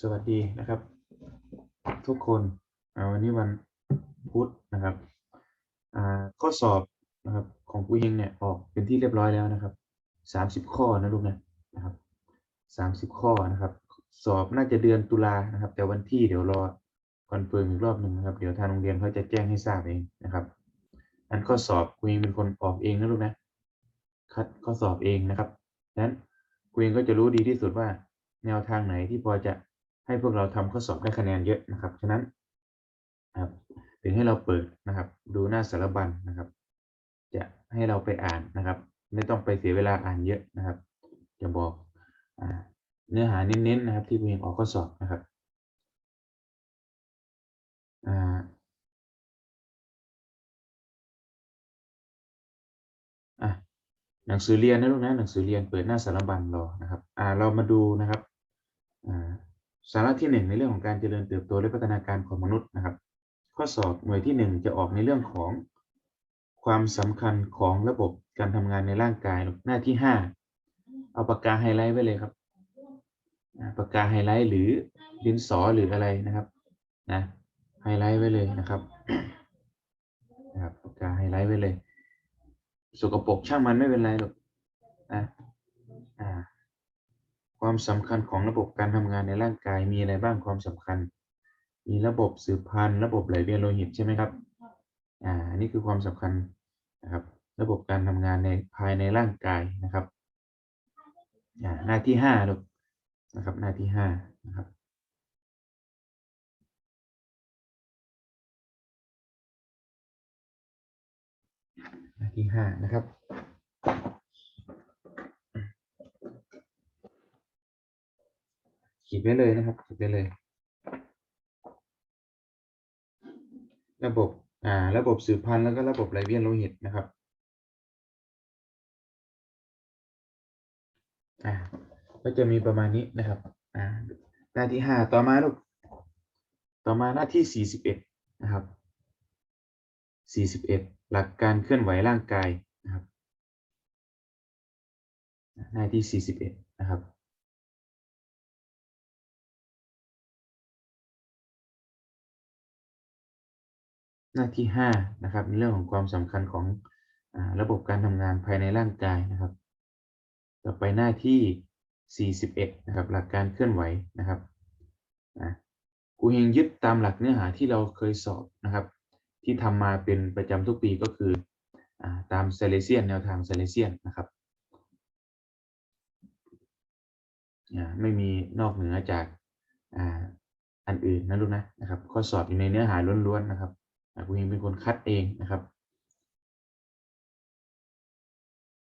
สวัสดีนะครับ ทุกคนวันนี้วันพุธนะครับข้อสอบนะครับของครูเฮงเนี่ยออกเป็นที่เรียบร้อยแล้วนะครับสามสิบข้อนะลูกนะนะครับสามสิบข้อนะครับ สอบน่าจะเดือนตุลานะครับ แต่วันที่เดี๋ยวรอคอนเฟิร์มอีกรอบหนึ่งนะครับ เดี๋ยวทางโรงเรียนเขาจะแจ้งให้ทราบเองนะครับอันข้อสอบครูเฮงเป็นคนออกเองนะลูกนะคัดข้อสอบเองนะครับดังนั้นครูเองก็จะรู้ดีที่สุดว่าแนวทางไหนที่พอจะ ให้พวกเราทำข้อสอบได้คะแนนเยอะนะครับฉะนั้นนะครับถึงให้เราเปิดนะครับ ดูหน้าสารบัญนะครับ จะให้เราไปอ่านนะครับ ไม่ต้องไปเสียเวลาอ่านเยอะนะครับ จะบอกอเนื้อหาเน้นๆนะครับ ที่ครูเองออกข้อสอบนะครับหนังสือเรียนนะลูกนะหนังสือเรียนเปิดหน้าสารบัญรอนะครับ อ่าเรามาดูนะครับอ่า สาระที่หนึ่งในเรื่องของการเจริญเติบโตและพัฒนาการของมนุษย์นะครับ ข้อสอบหน่วยที่หนึ่งจะออกในเรื่องของความสำคัญของระบบการทำงานในร่างกายหน้าที่ห้าเอาปากกาไฮไลท์ไว้เลยครับปากกาไฮไลท์หรือดินสอหรืออะไรนะครับนะไฮไลท์ไว้เลยนะครับนะครับปากกาไฮไลท์ไว้เลยสกปรกช่างมันไม่เป็นไรหรอกนะอ่า ความสำคัญของระบบการทำงานในร่างกายมีอะไรบ้างความสำคัญ มีระบบสืบพันธุ์ระบบไหลเวียนโลหิตใช่ไหมครับอ่าอันนี่คือความสำคัญนะครับ ระบบการทำงานในภายในร่างกายนะครับอ่าหน้าที่ห้าลูกนะครับหน้าที่ห้านะครับหน้าที่ห้านะครับ ขีดไว้เลยนะครับขีดไว้เลย ระบบอ่าระบบสืบพันธุ์แล้วก็ระบบไหลเวียนโลหิตนะครับอ่าก็จะมีประมาณนี้นะครับอ่าหน้าที่ห้าต่อมาลูกต่อมาหน้าที่สี่สิบเอ็ดนะครับสี่สิบเอ็ดหลักการเคลื่อนไหวร่างกายนะครับหน้าที่สี่สิบเอ็ดนะครับ หน้าที่ห้านะครับในเรื่องของความสำคัญของอระบบการทำงานภายในร่างกายนะครับ ต่อไปหน้าที่ 41 นะครับ หลักการเคลื่อนไหวนะครับนะครูเฮงยึดตามหลักเนื้อหาที่เราเคยสอบนะครับ ที่ทำมาเป็นประจำทุกปีก็คืออตามเซเลเซียนแนวทางเซเลเซียนนะครับไม่มีนอกเหนือจากอ,อันอื่นนะลูกนะนะครับ ข้อสอบอยู่ในเนื้อหาล้วนๆนะครับ ครูเฮงเป็นคนคัดเองนะครับ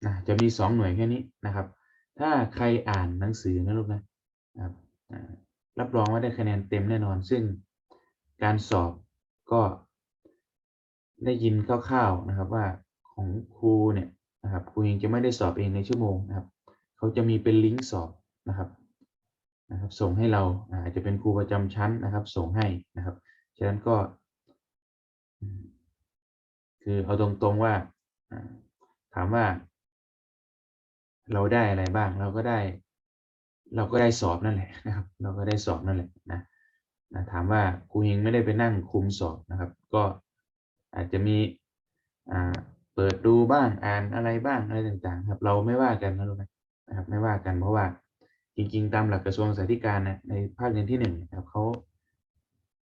นะจะมีสองหน่วยแค่นี้นะครับ ถ้าใครอ่านหนังสือนะลูกนะครับรับรองว่าได้คะแนนเต็มแน่นอน ซึ่งการสอบก็ได้ยินคร่าวๆนะครับว่าของครูเนี่ยนะครับครูเองจะไม่ได้สอบเองในชั่วโมงนะครับ เขาจะมีเป็นลิงก์สอบนะครับนะครับ ส่งให้เราอาจจะเป็นครูประจำชั้นนะครับ ส่งให้นะครับ ฉะนั้นก็ คือเอาตรงๆว่า ถามว่า เราได้อะไรบ้าง เราก็ได้ เราก็ได้สอบนั่นแหละนะครับ เราก็ได้สอบนั่นแหละนะนะถามว่าครูเฮงไม่ได้ไปนั่งคุมสอบนะครับ ก็อาจจะมีอ่าเปิดดูบ้างอ่านอะไรบ้างอะไรต่างๆ ครับ เราไม่ว่ากันนะลูกนะนะครับ ไม่ว่ากันเพราะว่าจริง ๆ ตามหลักกระทรวงศึกษาธิการนะในภาคเรียนที่หนึ่งนะครับเขา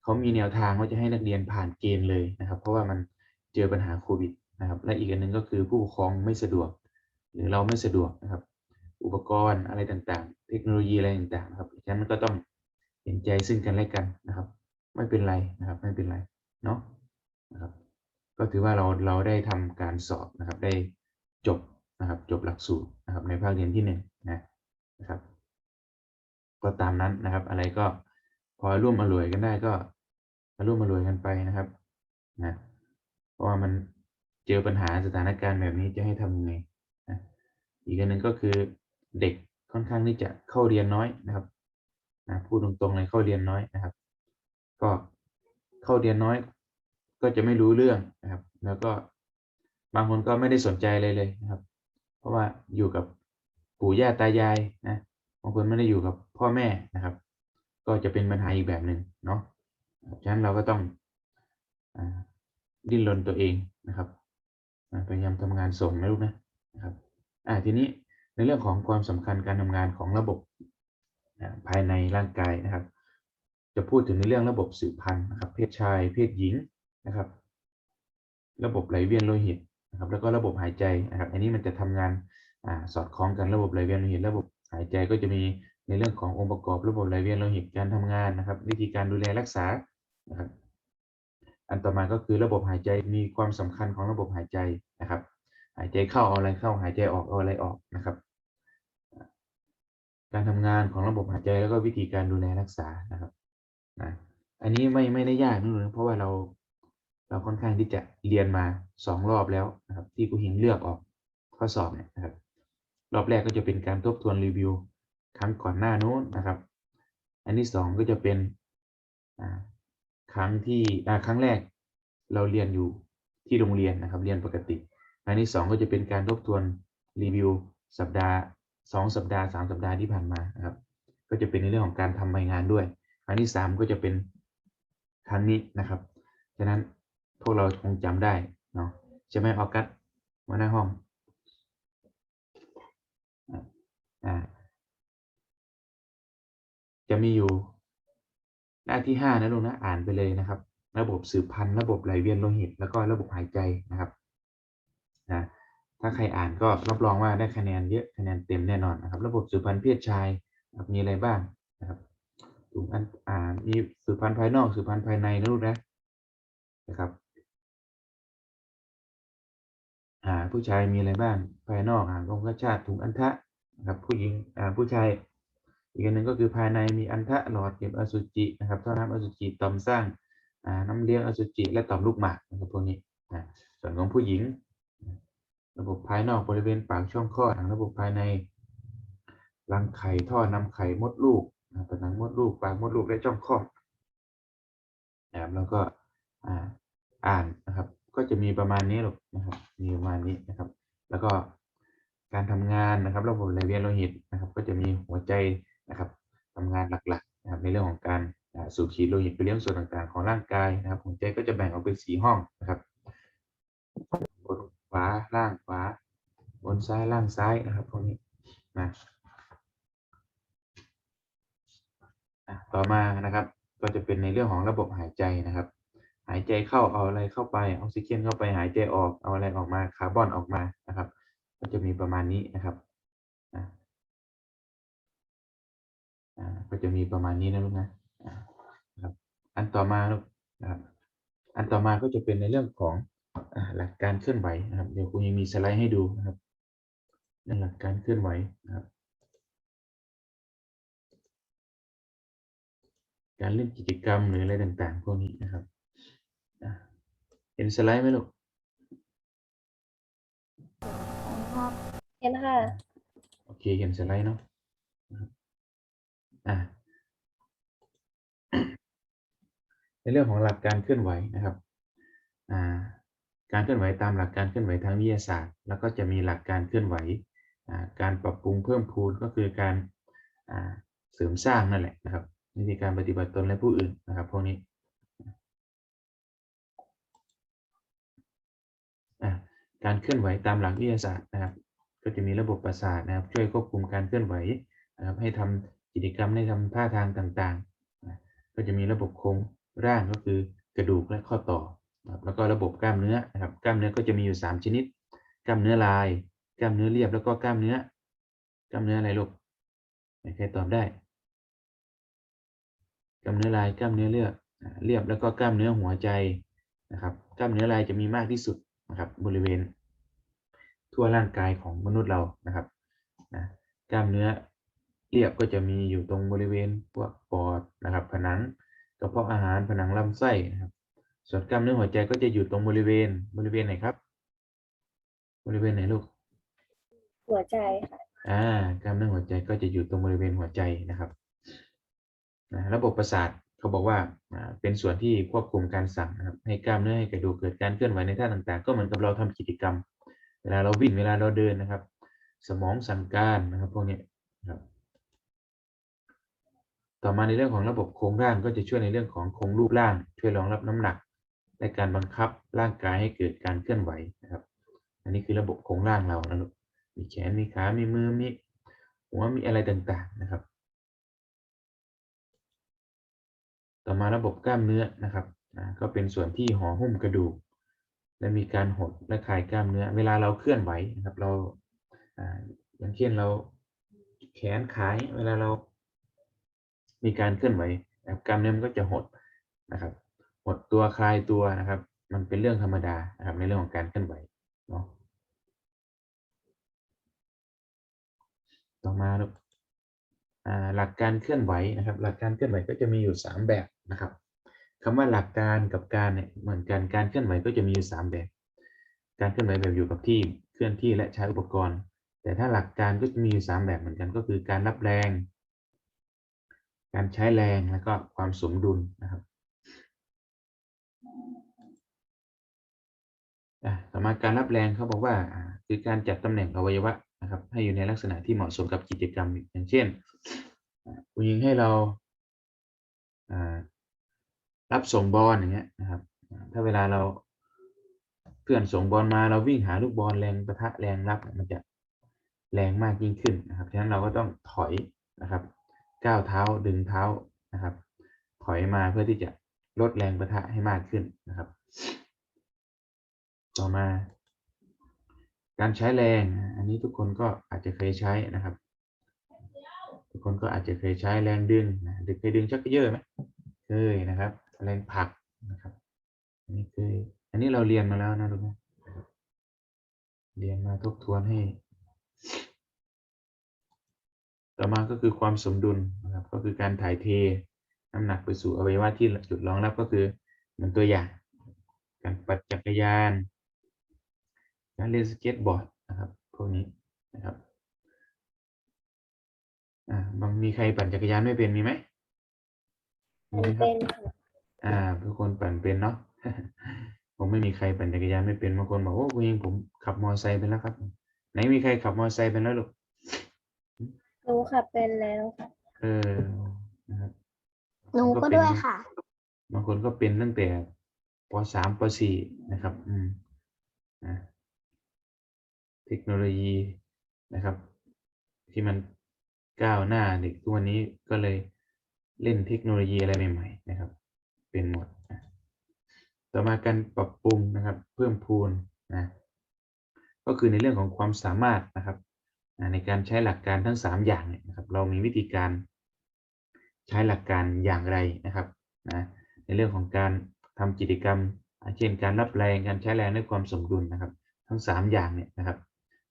เขามีแนวทางว่าจะให้นักเรียนผ่านเกณฑ์เลยนะครับ เพราะว่ามันเจอปัญหาโควิดนะครับ และอีกอันหนึ่งก็คือผู้ปกครองไม่สะดวก หรือเราไม่สะดวกนะครับ อุปกรณ์อะไรต่างๆ เทคโนโลยีอะไรต่างๆนะครับฉะนั้นก็ต้องเห็นใจซึ่งกันและกันนะครับ ไม่เป็นไรนะครับไม่เป็นไรเนาะนะครับ ก็ถือว่าเราเราได้ทำการสอบนะครับ ได้จบนะครับ จบหลักสูตรนะครับ ในภาคเรียนที่หนึ่งนะนะครับ ก็ตามนั้นนะครับ อะไรก็พอร่วมอร่วยกันได้ก็ มาร่วมอร่วยกันไปนะครับนะเพราะว่ามันเจอปัญหาสถานการณ์แบบนี้จะให้ทำยังไงนะอีกอันหนึ่งก็คือเด็กค่อนข้างที่จะเข้าเรียนน้อยนะครับนะพูดตรงๆเลยเข้าเรียนน้อยนะครับ ก็เข้าเรียนน้อย ก็จะไม่รู้เรื่องนะครับ แล้วก็บางคนก็ไม่ได้สนใจเลยเลยนะครับ เพราะว่าอยู่กับปู่ย่าตายายนะบางคนไม่ได้อยู่กับพ่อแม่นะครับ ก็จะเป็นปัญหาอีกแบบหนึ่งเนาะ ฉะนั้นเราก็ต้องอดิ้นรนตัวเองนะครับพยายามทำงานส่งนะลูกนะนะครับอ่าทีนี้ในเรื่องของความสำคัญการทำงานของระบบภายในร่างกายนะครับ จะพูดถึงในเรื่องระบบสืบพันธุ์นะครับ เพศชาย เพศหญิงนะครับ ระบบไหลเวียนโลหิตนะครับ แล้วก็ระบบหายใจนะครับ อันนี้มันจะทำงานอ่าสอดคล้องกันระบบไหลเวียนโลหิต ระบบหายใจก็จะมีในเรื่องขององค์ประกอบ ระบบไหลเวียนโลหิตการทำงานนะครับ วิธีการดูแลรักษา นะครับ อันต่อมาก็คือระบบหายใจมีความสำคัญของระบบหายใจนะครับ หายใจเข้าเอาอะไรเข้าหายใจออกเอาอะไรออกนะครับ การทำงานของระบบหายใจแล้วก็วิธีการดูแลรักษานะครับนะอันนี้ไม่ไม่ได้ยากนะเพราะว่าเราเราค่อนข้างที่จะเรียนมาสองรอบแล้วนะครับ ที่ครูหิงเลือกออกข้อสอบเนี่ยนะครับ รอบแรกก็จะเป็นการทบทวนรีวิวครั้งก่อนหน้านู้นนะครับ อันที่สองก็จะเป็นอ่า ครั้งที่ครั้งแรกเราเรียนอยู่ที่โรงเรียนนะครับ เรียนปกติ ครั้งที่สองก็จะเป็นการทบทวนรีวิวสัปดาห์สองสัปดาห์สามสัปดาห์ที่ผ่านมานะครับ ก็จะเป็นในเรื่องของการทำใบงานด้วย ครั้งที่สามก็จะเป็นครั้งนี้นะครับ ฉะนั้นพวกเราคงจำได้เนาะใช่ไหมออกัสมาหน้าห้องอ่าจะมีอยู่ หน้าที่ห้านะลูกนะอ่านไปเลยนะครับ ระบบสืบพันธุ์ระบบไหลเวียนโลหิต แล้วก็ระบบหายใจนะครับนะถ้าใครอ่านก็รับรองว่าได้คะแนนเยอะคะแนนเต็มแน่นอนนะครับ ระบบสืบพันธุ์เพศชายมีอะไรบ้างนะครับถุงอันอ่ามีสืบพันธุ์ภายนอกสืบพันธุ์ภายในนะลูกนะนะครับอ่าผู้ชายมีอะไรบ้างภายนอกอ่าองคชาตถุงอันทะนะครับผู้หญิงอ่าผู้ชาย อีกอันหนึ่งก็คือภายในมีอันทะหลอดเก็บอสุจินะครับท่อน้ำอสุจิต่อมสร้างน้ำเลี้ยงอสุจิและต่อมลูกหมากนะครับพวกนี้นะส่วนของผู้หญิง ระบบภายนอกบริเวณปากช่องคลอดระบบภายในรังไข่ท่อนำไข่มดลูกนะผนังมดลูกปากมดลูกและช่องคลอดนะครับแล้วก็อ่านนะครับ ก็จะมีประมาณนี้หรอกนะครับมีประมาณนี้นะครับ แล้วก็การทำงานนะครับ ระบบไหลเวียนโลหิตนะครับ ก็จะมีหัวใจำงานหลักๆนะครับในเรื่องของการสูบฉีดโลหิตไปเลี้ยงส่วนต่างๆ ของร่างกายนะครับหัวใจก็จะแบ่งออกเป็นสีห้องนะครับบนขวาล่างขวาบนซ้ายล่างซ้ายนะครับพวกนี้นะอะต่อมานะครับ ก็จะเป็นในเรื่องของระบบหายใจนะครับ หายใจเข้าเอาอะไรเข้าไปออกซิเจนเข้าไปหายใจออกเอาอะไรออกมาคาร์บอนออกมานะครับ ก็จะมีประมาณนี้นะครับ ก็จะมีประมาณนี้นะลูกนะอ่านะครับ อันต่อมาลูกนะครับ อันต่อมาก็จะเป็นในเรื่องของอ่าหลักการเคลื่อนไหวนะครับ เดี๋ยวครูยังมีสไลด์ให้ดูนะครับในหลักการเคลื่อนไหวนะครับ การเล่นกิจกรรมหรืออะไรต่างๆพวกนี้นะครับอะเห็นสไลด์ไหมลูกเห็นค่ะ โอเค เห็นสไลด์เนาะนะครับอะ ในเรื่องของหลักการเคลื่อนไหวนะครับการเคลื่อนไหวตามหลักการเคลื่อนไหวทางวิทยาศาสตร์ แล้วก็จะมีหลักการเคลื่อนไหวการปรับปรุงเพิ่มพูนก็คือการเสริมสร้างนั่นแหละนะครับวิธีการปฏิบัติตนและผู้อื่นนะครับพวกนี้การเคลื่อนไหวตามหลักวิทยาศาสตร์นะครับ ก็จะมีระบบประสาทนะครับ ช่วยควบคุมการเคลื่อนไหวนะครับให้ทำ กิจกรรมได้ทำท่าทางต่างๆ ก็จะมีระบบโครงร่างก็คือกระดูกและข้อต่อ แล้วก็ระบบกล้ามเนื้อนะครับ กล้ามเนื้อก็จะมีอยู่ 3 ชนิด กล้ามเนื้อลาย กล้ามเนื้อเรียบ แล้วก็กล้ามเนื้อ กล้ามเนื้ออะไรลูกใครตอบได้ กล้ามเนื้อลาย กล้ามเนื้อเรียบอ่าเรียบ แล้วก็กล้ามเนื้อหัวใจนะครับ กล้ามเนื้อลายจะมีมากที่สุดนะครับ บริเวณทั่วร่างกายของมนุษย์เรานะครับนะกล้ามเนื้อ เรียบก็จะมีอยู่ตรงบริเวณพวกปอดนะครับ ผนังกระเพาะอาหารผนังลำไส้นะครับ ส่วนกล้ามเนื้อหัวใจก็จะอยู่ตรงบริเวณบริเวณไหนครับ บริเวณไหนลูก หัวใจค่ะ อ่ากล้ามเนื้อหัวใจก็จะอยู่ตรงบริเวณหัวใจนะครับนะระบบประสาทเขาบอกว่าอ่าเป็นส่วนที่ควบคุมการสั่งนะครับให้กล้ามเนื้อให้กระดูกเกิดการเคลื่อนไหวในท่าต่างๆ ก็เหมือนกับเราทำกิจกรรม เวลาเราวิ่งเวลาเราเดินนะครับ สมองสั่งการนะครับพวกนี้นะครับ ต่อมาในเรื่องของระบบโครงร่างก็จะช่วยในเรื่องของโครงรูปร่าง ช่วยรองรับน้ำหนักและการบังคับร่างกายให้เกิดการเคลื่อนไหวนะครับ อันนี้คือระบบโครงร่างเรานะลูกมีแขนมีขา มีมือ มีหัว มีอะไรต่างๆนะครับ ต่อมาระบบกล้ามเนื้อนะครับก็เป็นส่วนที่ห่อหุ้มกระดูก และมีการหดและคลายกล้ามเนื้อ เวลาเราเคลื่อนไหวนะครับ เราอ่าอย่างเช่นเราแขนขายเวลาเรา มีการเคลื่อนไหวนะครับกล้ามเนื้อมันก็จะหดนะครับ หดตัวคลายตัวนะครับ มันเป็นเรื่องธรรมดานะครับ ในเรื่องของการเคลื่อนไหวเนาะต่อมาลูกอ่าหลักการเคลื่อนไหวนะครับ หลักการเคลื่อนไหวก็จะมีอยู่สามแบบนะครับคำว่าหลักการกับการเนี่ยเหมือนกันการเคลื่อนไหวก็จะมีอยู่สามแบบ การเคลื่อนไหวแบบอยู่กับที่เคลื่อนที่และใช้อุปกรณ์ แต่ถ้าหลักการก็จะมีอยู่สามแบบเหมือนกันก็คือการรับแรง การใช้แรงแล้วก็ความสมดุลนะครับต่อมาการรับแรงเขาบอกว่าคือการจัดตำแหน่งอวัยวะนะครับ ให้อยู่ในลักษณะที่เหมาะสมกับกิจกรรมอย่างเช่นผู้หญิงให้เรารับส่งบอลอย่างเงี้ยนะครับ ถ้าเวลาเราเพื่อนส่งบอลมาเราวิ่งหาลูกบอลแรงประทะแรงรับมันจะแรงมากยิ่งขึ้นนะครับฉะนั้นเราก็ต้องถอยนะครับ ก้าวเท้าดึงเท้านะครับ ถอยมาเพื่อที่จะลดแรงประทะให้มากขึ้นนะครับ ต่อมา การใช้แรง อันนี้ทุกคนก็อาจจะเคยใช้นะครับ ทุกคนก็อาจจะเคยใช้แรงดึงนะดึงเคยดึงชักเยอะไหมเคยนะครับ แรงผลักนะครับ อันนี้เคย อันนี้เราเรียนมาแล้วนะลูกคนเรียนมาทบทวนให้ ต่อมาก็คือความสมดุลนะครับก็คือการถ่ายเทน้ำหนักไปสู่อวัยวะที่จุดรองรับก็คือเหมือนตัวอย่าง การปั่นจักรยานการเล่นสเก็ตบอร์ดนะครับพวกนี้นะครับอ่าบางมีใครปั่นจักรยานไม่เป็นมีไหมมีไหมครัเป็บนค่ะอ่าทุกคนปั่นเป็นเนาะผมไม่มีใครปั่นจักรยานไม่เป็นบางคนบอกโอ้คุณยิงผมขับมอเตอร์ไซค์เป็นแล้วครับ ไหนมีใครขับมอเตอร์ไซค์เป็นแล้วลูก หนูค่ะเป็นแล้วค่ะเออนะครับหนูบางก็เป็ด้วยค่ะ บางคนก็เป็นตั้งแต่ปสามปสี่นะครับ อืมนะเทคโนโลยีนะครับ ที่มันก้าวหน้าเด็กทุกวันนี้ก็เลยเล่นเทคโนโลยีอะไรใหม่ๆนะครับ เป็นหมดนะต่อมาการปรับปรุงนะครับ เพิ่มพูนนะก็คือในเรื่องของความสามารถนะครับอ่า ในการใช้หลักการทั้งสามอย่างเนี่ยนะครับเรามีวิธีการใช้หลักการอย่างไรนะครับนะในเรื่องของการทำกิจกรรม เช่นการรับแรงการใช้แรงด้วยความสมดุลนะครับ ทั้งสามอย่างเนี่ยนะครับ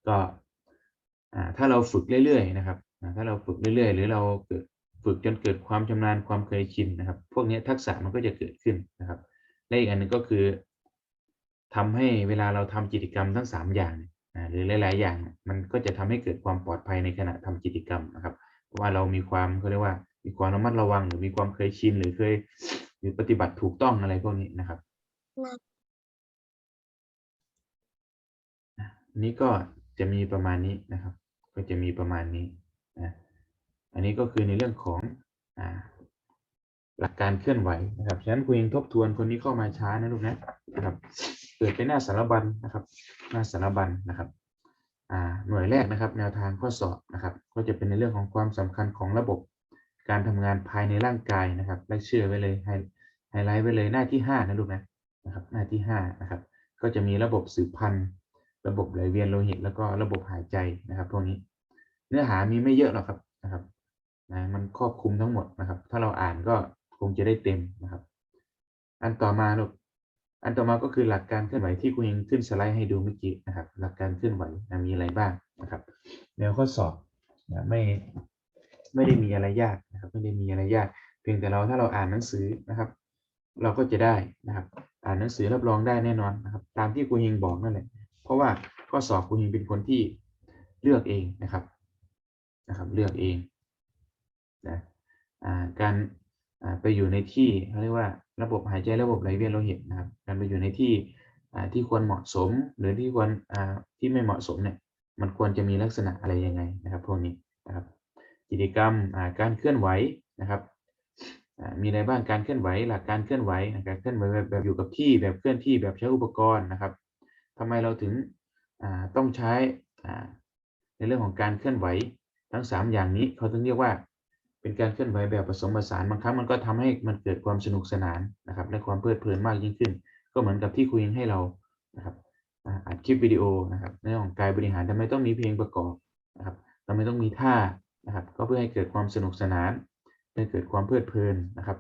ก็ถ้าเราฝึกเรื่อยๆนะครับถ้าเราฝึกเรื่อยๆ หรือเราเกิดฝึกจนเกิดความชำนาญความเคยชินนะครับ พวกนี้ทักษะมันก็จะเกิดขึ้นนะครับและอีกอันหนึ่งก็คือทำให้เวลาเราทำกิจกรรมทั้งสามอย่างหรือหลาย ๆ อย่าง มันก็จะทำให้เกิดความปลอดภัยในขณะทำกิจกรรมนะครับ เพราะว่าเรามีความเขาเรียกว่า มีความระมัดระวังหรือมีความเคยชินหรือเคยหรือปฏิบัติถูกต้องอะไรพวกนี้นะครับอันนี้ก็จะมีประมาณนี้นะครับ ก็จะมีประมาณนี้นะอันนี้ก็คือในเรื่องของอ่าหลักการเคลื่อนไหวนะครับ ฉะนั้นคุณยังทบทวนคนนี้เข้ามาช้านะลูกนะนะครับเปิดไปหน้าสารบัญนะครับ หน้าสารบัญนะครับอ่า หน่วยแรกนะครับ แนวทางข้อสอบนะครับ ก็จะเป็นในเรื่องของความสำคัญของระบบการทำงานภายในร่างกายนะครับและเชื่อไว้เลยไฮไลท์ไว้เลยหน้าที่ห้านะลูกนะนะครับ หน้าที่ห้านะครับ ก็จะมีระบบสืบพันธุ์ ระบบไหลเวียนโลหิต แล้วก็ระบบหายใจนะครับพวกนี้ เนื้อหามีไม่เยอะหรอกครับนะครับนะมันครอบคลุมทั้งหมดนะครับ ถ้าเราอ่านก็คงจะได้เต็มนะครับ อันต่อมาลูก อันต่อมาก็คือหลักการเคลื่อนไหวที่คุณยังขึ้นสไลด์ให้ดูเมื่อกี้นะครับ หลักการเคลื่อนไหวมีอะไรบ้างนะครับ แนวข้อสอบนะไม่ไม่ได้มีอะไรยากนะครับ ไม่ได้มีอะไรยาก เพียงแต่เราถ้าเราอ่านหนังสือนะครับ เราก็จะได้นะครับ อ่านหนังสือรับรองได้แน่นอนนะครับ ตามที่ครูฮิงบอกนั่นแหละ เพราะว่าข้อสอบครูฮิงเป็นคนที่เลือกเองนะครับนะครับ เลือกเองนะอ่การไปอยู่ในที่เขาเรียกว่า ระบบหายใจระบบไหลเวียนโลหิตนะครับ การไปอยู่ในที่ที่ควรเหมาะสมหรือที่ควรที่ไม่เหมาะสมเนี่ยมันควรจะมีลักษณะอะไรยังไงนะครับพวกนี้นะครับกิจกรรมการเคลื่อนไหวนะครับมีอะไรบ้างการเคลื่อนไหว หลักการเคลื่อนไหวนะครับเคลื่อนไหวแบบอยู่กับที่แบบเคลื่อนที่แบบใช้อุปกรณ์นะครับทำไมเราถึงต้องใช้ในเรื่องของการเคลื่อนไหวทั้งสามอย่างนี้เขาถึงเรียกว่า เป็นการเคลื่อนไหวแบบผสมผสานบางครั้งมันก็ทำให้มันเกิดความสนุกสนานนะครับและความเพลิดเพลินมากยิ่งขึ้น ก็เหมือนกับที่ครูยิงให้เรานะครับอ่าอัดคลิปวิดีโอนะครับในเรื่องของกายบริหารทำไมต้องมีเพลงประกอบนะครับทำไมต้องมีท่านะครับก็เพื่อให้เกิดความสนุกสนานให้เกิดความเพลิดเพลินนะครับ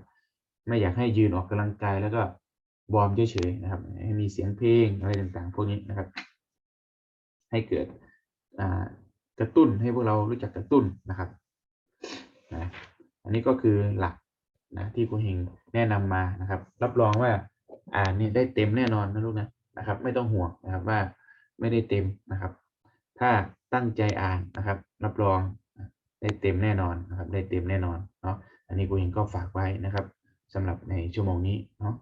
ไม่อยากให้ยืนออกกำลังกายแล้วก็วอร์มเฉยๆนะครับ ให้มีเสียงเพลงอะไรต่างๆ พวกนี้นะครับ ให้เกิดกระตุ้นให้พวกเรารู้จักกระตุ้นนะครับ นะอันนี้ก็คือหลักนะที่ครูเฮงแนะนำมานะครับ รับรองว่าอ่านนี่ได้เต็มแน่นอนนะลูกนะนะครับ ไม่ต้องห่วงนะครับว่าไม่ได้เต็มนะครับ ถ้าตั้งใจอ่านนะครับ รับรองได้เต็มแน่นอนนะครับ ได้เต็มแน่นอนเนาะอันนี้ครูเฮงก็ฝากไว้นะครับสำหรับในชั่วโมงนี้เนาะ